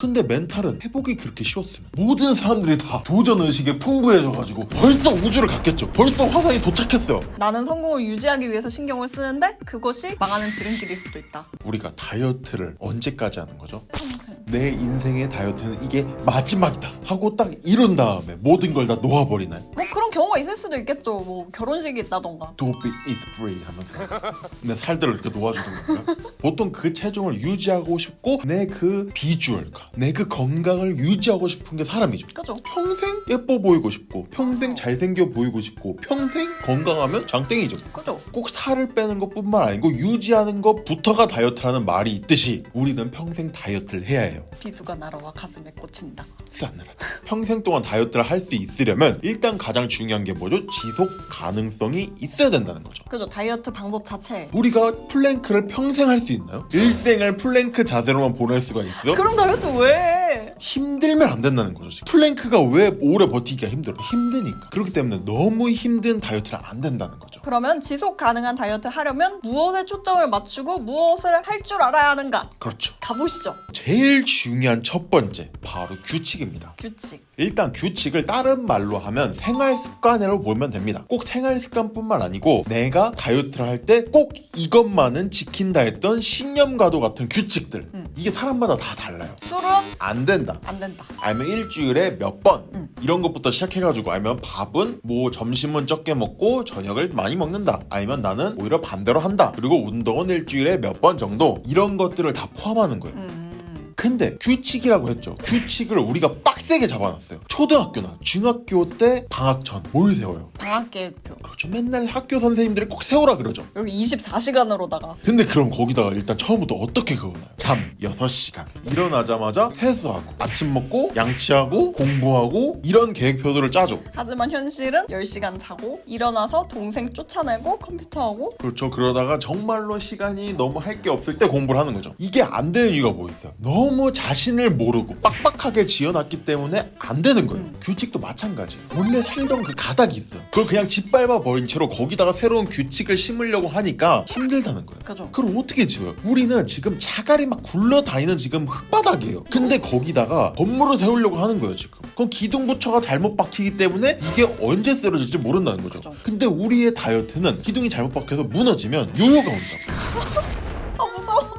근데 멘탈은 회복이 그렇게 쉬웠으면 모든 사람들이 다 도전 의식에 풍부해져가지고 벌써 우주를 갔겠죠. 벌써 화성에 도착했어요. 나는 성공을 유지하기 위해서 신경을 쓰는데 그것이 망하는 지름길일 수도 있다. 우리가 다이어트를 언제까지 하는 거죠? 평생. 내 인생의 다이어트는 이게 마지막이다 하고 딱 이룬 다음에 모든 걸 다 놓아버리나요? 뭐 그런 경우가 있을 수도 있겠죠. 뭐 결혼식이 있다던가. 도피 is free 하면서 내 살들을 이렇게 놓아주는 건가? 보통 그 체중을 유지하고 싶고 내 그 비주얼과 내그 건강을 유지하고 싶은 게 사람이죠. 그죠? 평생 예뻐 보이고 싶고 평생 잘생겨 보이고 싶고 평생 건강하면 장땡이죠. 그죠? 꼭 살을 빼는 것뿐만 아니고 유지하는 것부터가 다이어트라는 말이 있듯이 우리는 평생 다이어트를 해야 해요. 비수가 날아와 가슴에 꽂힌다. 싸늘하다. 평생 동안 다이어트를 할 수 있으려면 일단 가장 중요한 게 뭐죠? 지속 가능성이 있어야 된다는 거죠. 그죠? 다이어트 방법 자체. 우리가 플랭크를 평생 할 수 있나요? 일생을 플랭크 자세로만 보낼 수가 있어? 그럼 다이어트 왜 해? 힘들면 안 된다는 거죠. 플랭크가 왜 오래 버티기가 힘들어? 힘드니까. 그렇기 때문에 너무 힘든 다이어트는 안 된다는 거죠. 그러면 지속 가능한 다이어트를 하려면 무엇에 초점을 맞추고 무엇을 할 줄 알아야 하는가? 그렇죠. 가보시죠. 제일 중요한 첫 번째 바로 규칙입니다. 규칙. 일단 규칙을 다른 말로 하면 생활 습관으로 보면 됩니다. 꼭 생활 습관뿐만 아니고 내가 다이어트를 할 때 꼭 이것만은 지킨다 했던 신념과도 같은 규칙들. 음. 이게 사람마다 다 달라요. 술은 안 된다. 안 된다. 아니면 일주일에 몇번 음. 이런 것부터 시작해가지고 아니면 밥은 뭐 점심은 적게 먹고 저녁을 많이 먹는다 아니면 나는 오히려 반대로 한다 그리고 운동은 일주일에 몇 번 정도 이런 것들을 다 포함하는 거예요 음. 근데 규칙이라고 했죠. 규칙을 우리가 빡세게 잡아놨어요. 초등학교나 중학교 때 방학 전 뭘 세워요? 방학 계획표. 그렇죠. 맨날 학교 선생님들이 꼭 세우라 그러죠. 여기 24시간으로다가. 근데 그럼 거기다가 일단 처음부터 어떻게 그어나요? 잠 6시간. 일어나자마자 세수하고 아침 먹고 양치하고 공부하고 이런 계획표들을 짜죠 하지만 현실은 10시간 자고 일어나서 동생 쫓아내고 컴퓨터하고. 그렇죠. 그러다가 정말로 시간이 너무 할 게 없을 때 공부를 하는 거죠. 이게 안 되는 이유가 뭐 있어요? 너무 자신을 모르고 빡빡하게 지어놨기 때문에 안 되는 거예요 음. 규칙도 마찬가지예요 원래 살던 그 가닥이 있어요 그걸 그냥 짓밟아 버린 채로 거기다가 새로운 규칙을 심으려고 하니까 힘들다는 거예요 그죠? 그럼 어떻게 지어요? 우리는 지금 자갈이 막 굴러다니는 지금 흙바닥이에요. 근데 거기다가 건물을 세우려고 하는 거예요, 지금. 그럼 기둥 부처가 잘못 박히기 때문에 이게 언제 쓰러질지 모른다는 거죠. 그죠. 근데 우리의 다이어트는 기둥이 잘못 박혀서 무너지면 요요가 온다고.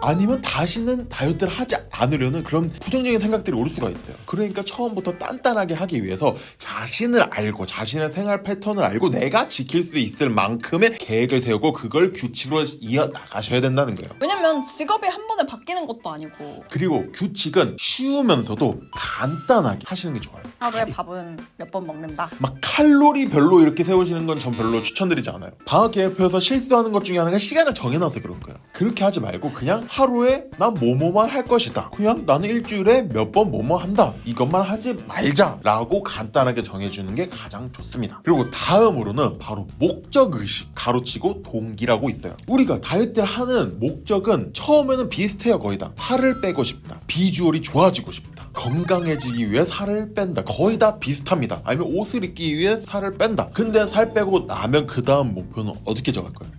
아니면 다시는 다이어트를 하지 않으려는 그런 부정적인 생각들이 올 수가 있어요. 그러니까 처음부터 단단하게 하기 위해서 자신을 알고 자신의 생활 패턴을 알고 내가 지킬 수 있을 만큼의 계획을 세우고 그걸 규칙으로 이어 나가셔야 된다는 거예요. 왜냐면 직업이 한 번에 바뀌는 것도 아니고 그리고 규칙은 쉬우면서도 간단하게 하시는 게 좋아요. 하루에 밥은 몇 번 먹는다. 막 칼로리 별로 이렇게 세우시는 건 전 별로 추천드리지 않아요. 방학 계획표에서 실수하는 것 중에 하나가 시간을 정해놔서 그런 거예요. 그렇게 하지 말고 그냥 하루에 난 뭐뭐만 할 것이다. 그냥 나는 일주일에 몇 번 뭐뭐 한다. 이것만 하지 말자라고 간단하게 정해주는 게 가장 좋습니다. 그리고 다음으로는 바로 목적의식 가로치고 동기라고 있어요. 우리가 다이어트를 하는 목적은 처음에는 비슷해요 거의 다. 살을 빼고 싶다. 비주얼이 좋아지고 싶다. 건강해지기 위해 살을 뺀다. 거의 다 비슷합니다. 아니면 옷을 입기 위해 살을 뺀다. 근데 살 빼고 나면 그 다음 목표는 어떻게 정할 거예요?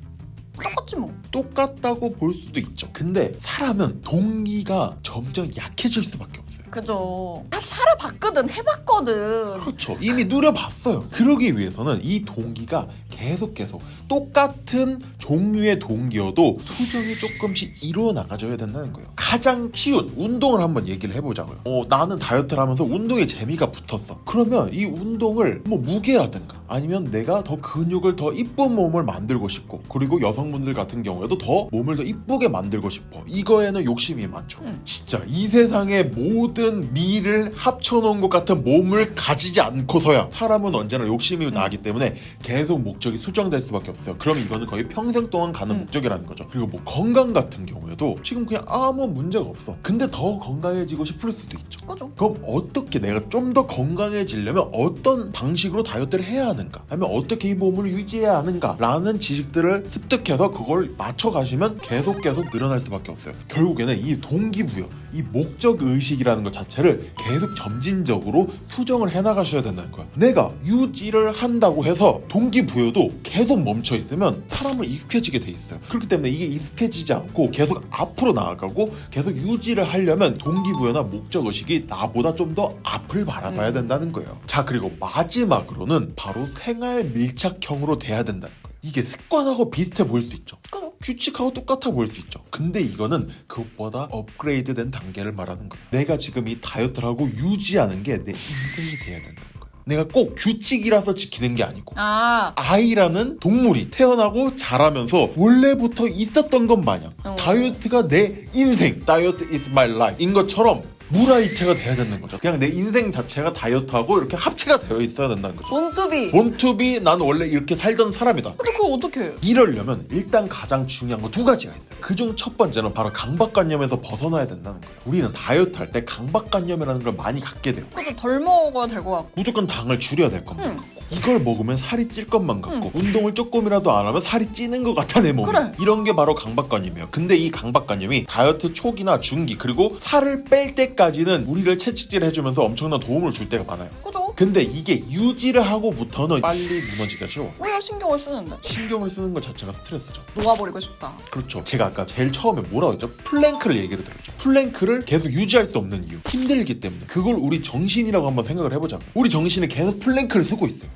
똑같지 뭐. 똑같다고 볼 수도 있죠. 근데 사람은 동기가 점점 약해질 수밖에 없어요. 그죠. 다 살아봤거든. 해봤거든. 그렇죠. 이미 누려봤어요. 그러기 위해서는 이 동기가 계속 계속 똑같은 종류의 동기여도 수정이 조금씩 이루어 나가줘야 된다는 거예요. 가장 쉬운 운동을 한번 얘기를 해보자고요. 어, 나는 다이어트를 하면서 운동에 재미가 붙었어. 그러면 이 운동을 뭐 무게라든가 아니면 내가 더 근육을 더 이쁜 몸을 만들고 싶고 그리고 여성분들 같은 경우에도 더 몸을 더 이쁘게 만들고 싶어. 이거에는 욕심이 많죠. 음. 진짜 이 세상의 모든 미를 합쳐놓은 것 같은 몸을 가지지 않고서야 사람은 언제나 욕심이 나기 때문에 계속 목적 이 수정될 수밖에 없어요. 그럼 이거는 거의 평생 동안 가는 음. 목적이라는 거죠. 그리고 뭐 건강 같은 경우에도 지금 그냥 아무 문제가 없어. 근데 더 건강해지고 싶을 수도 있죠. 그죠. 그럼 어떻게 내가 좀 더 건강해지려면 어떤 방식으로 다이어트를 해야 하는가? 아니면 어떻게 이 몸을 유지해야 하는가? 라는 지식들을 습득해서 그걸 맞춰가시면 계속 계속 늘어날 수밖에 없어요. 결국에는 이 동기부여, 이 목적 의식이라는 것 자체를 계속 점진적으로 수정을 해나가셔야 된다는 거예요. 내가 유지를 한다고 해서 동기부여도 먹어도 계속 멈춰 있으면 사람은 익숙해지게 돼 있어요. 그렇기 때문에 이게 익숙해지지 않고 계속 앞으로 나아가고 계속 유지를 하려면 동기부여나 목적 의식이 나보다 좀 더 앞을 바라봐야 음. 된다는 거예요. 자 그리고 마지막으로는 바로 생활 밀착형으로 돼야 된다는 거예요. 이게 습관하고 비슷해 보일 수 있죠. 그 규칙하고 똑같아 보일 수 있죠. 근데 이거는 그것보다 업그레이드된 단계를 말하는 거예요. 내가 지금 이 다이어트를 하고 유지하는 게 내 인생이 돼야 거예요. 내가 꼭 규칙이라서 지키는 게 아니고 아, 아이라는 동물이 태어나고 자라면서 원래부터 있었던 것 마냥 어. 다이어트가 내 인생 다이어트 is my life 인 것처럼 무라이체가 돼야 되는 거죠. 그냥 내 인생 자체가 다이어트하고 이렇게 합체가 되어 있어야 된다는 거죠. 본투비. 본투비 난 원래 이렇게 살던 사람이다. 근데 그걸 어떻게 해요? 이러려면 일단 가장 중요한 거 두 가지가 있어요. 그중 첫 번째는 바로 강박관념에서 벗어나야 된다는 거예요. 우리는 다이어트 할 때 강박관념이라는 걸 많이 갖게 돼요. 그좀 덜 먹어야 될 것 같고. 무조건 당을 줄여야 될 겁니다. 응. 이걸 먹으면 살이 찔 것만 같고 운동을 조금이라도 안 하면 살이 찌는 것 같아 내 몸이 그래. 이런 게 바로 강박관념이에요 근데 이 강박관념이 다이어트 초기나 중기 그리고 살을 뺄 때까지는 우리를 채찍질 해주면서 엄청난 도움을 줄 때가 많아요 그죠? 근데 이게 유지를 하고부터는 빨리 무너지기가 쉬워 우리가 신경을 쓰는데. 신경을 쓰는 것 자체가 스트레스죠 놓아버리고 싶다. 그렇죠. 제가 아까 제일 처음에 뭐라고 했죠? 플랭크를 얘기를 드렸죠. 플랭크를 계속 유지할 수 없는 이유. 힘들기 때문에. 그걸 우리 정신이라고 한번 생각을 해보자고. 우리 정신이 계속 플랭크를 쓰고 있어요.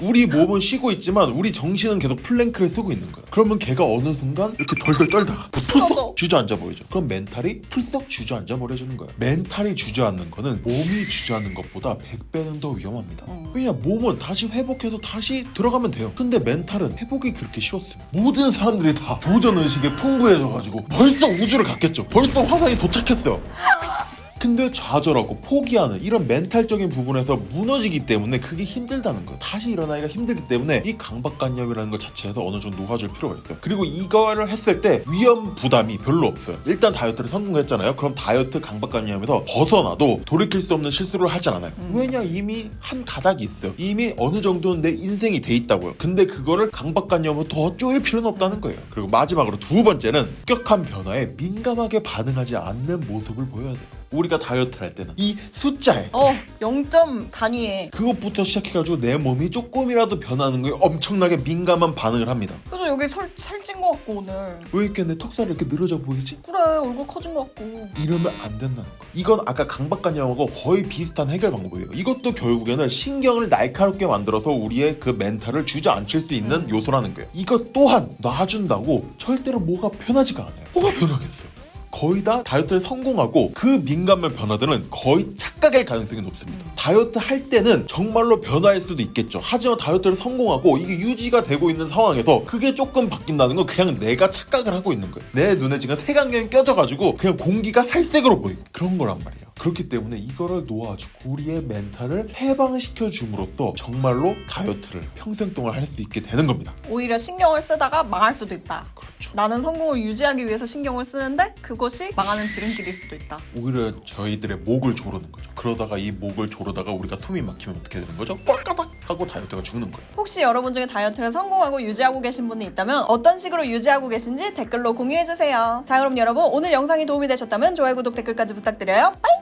어... 우리 몸은 쉬고 있지만 우리 정신은 계속 플랭크를 쓰고 있는 거예요. 그러면 걔가 어느 순간 이렇게 덜덜 떨다가 그 맞아. 풀썩 주저앉아 버리죠. 그럼 멘탈이 풀썩 주저앉아 버려주는 거예요. 멘탈이 주저앉는 거는 몸이 주저앉는 것보다 100배는 더 위험합니다. 음. 왜냐 몸은 다시 회복해서 다시 들어가면 돼요. 근데 멘탈은 회복이 그렇게 쉬웠어요. 모든 사람들이 다 도전 의식에 풍부해져가지고 벌써 우주를 갔겠죠. 벌써 화산이 도착했어요. 근데 좌절하고 포기하는 이런 멘탈적인 부분에서 무너지기 때문에 그게 힘들다는 거예요. 다시 일어나기가 힘들기 때문에 이 강박관념이라는 것 자체에서 어느 정도 놓아줄 필요가 있어요. 그리고 이거를 했을 때 위험 부담이 별로 없어요. 일단 다이어트를 성공했잖아요. 그럼 다이어트 강박관념에서 벗어나도 돌이킬 수 없는 실수를 하지 않아요. 왜냐 이미 한 가닥이 있어요. 이미 어느 정도는 내 인생이 돼 있다고요. 근데 그거를 강박관념으로 더 쪼일 필요는 없다는 거예요. 그리고 마지막으로 두 번째는 급격한 변화에 민감하게 반응하지 않는 모습을 보여야 돼요. 우리가 다이어트를 할 때는 이 숫자에 어, 0점 단위에. 그것부터 시작해가지고 내 몸이 조금이라도 변하는 거에 엄청나게 민감한 반응을 합니다. 그래서 여기 살, 살찐 것 같고 오늘. 왜 이렇게 내 턱살이 이렇게 늘어져 보이지? 그래, 얼굴 커진 것 같고. 이러면 안 된다는 거. 이건 아까 강박관념하고 거의 비슷한 해결 방법이에요. 이것도 결국에는 신경을 날카롭게 만들어서 우리의 그 멘탈을 주저앉힐 수 있는 요소라는 거예요. 이것 또한 놔준다고 절대로 뭐가 변하지가 않아요. 뭐가 변하겠어요? 거의 다 다이어트를 성공하고 그 민감한 변화들은 거의 착각일 가능성이 높습니다. 다이어트 할 때는 정말로 변화일 수도 있겠죠. 하지만 다이어트를 성공하고 이게 유지가 되고 있는 상황에서 그게 조금 바뀐다는 건 그냥 내가 착각을 하고 있는 거예요. 내 눈에 지금 색안경이 껴져가지고 그냥 공기가 살색으로 보이고 그런 거란 말이에요. 그렇기 때문에 이거를 놓아주고 우리의 멘탈을 해방시켜 줌으로써 정말로 다이어트를 평생 동안 할 수 있게 되는 겁니다. 오히려 신경을 쓰다가 망할 수도 있다. 그렇죠. 나는 성공을 유지하기 위해서 신경을 쓰는데 그것이 망하는 지름길일 수도 있다. 오히려 저희들의 목을 조르는 거죠. 그러다가 이 목을 조르다가 우리가 숨이 막히면 어떻게 되는 거죠? 꼴까닥 하고 다이어트가 죽는 거예요. 혹시 여러분 중에 다이어트를 성공하고 유지하고 계신 분이 있다면 어떤 식으로 유지하고 계신지 댓글로 공유해주세요. 자 그럼 여러분 오늘 영상이 도움이 되셨다면 좋아요, 구독, 댓글까지 부탁드려요. 빠이!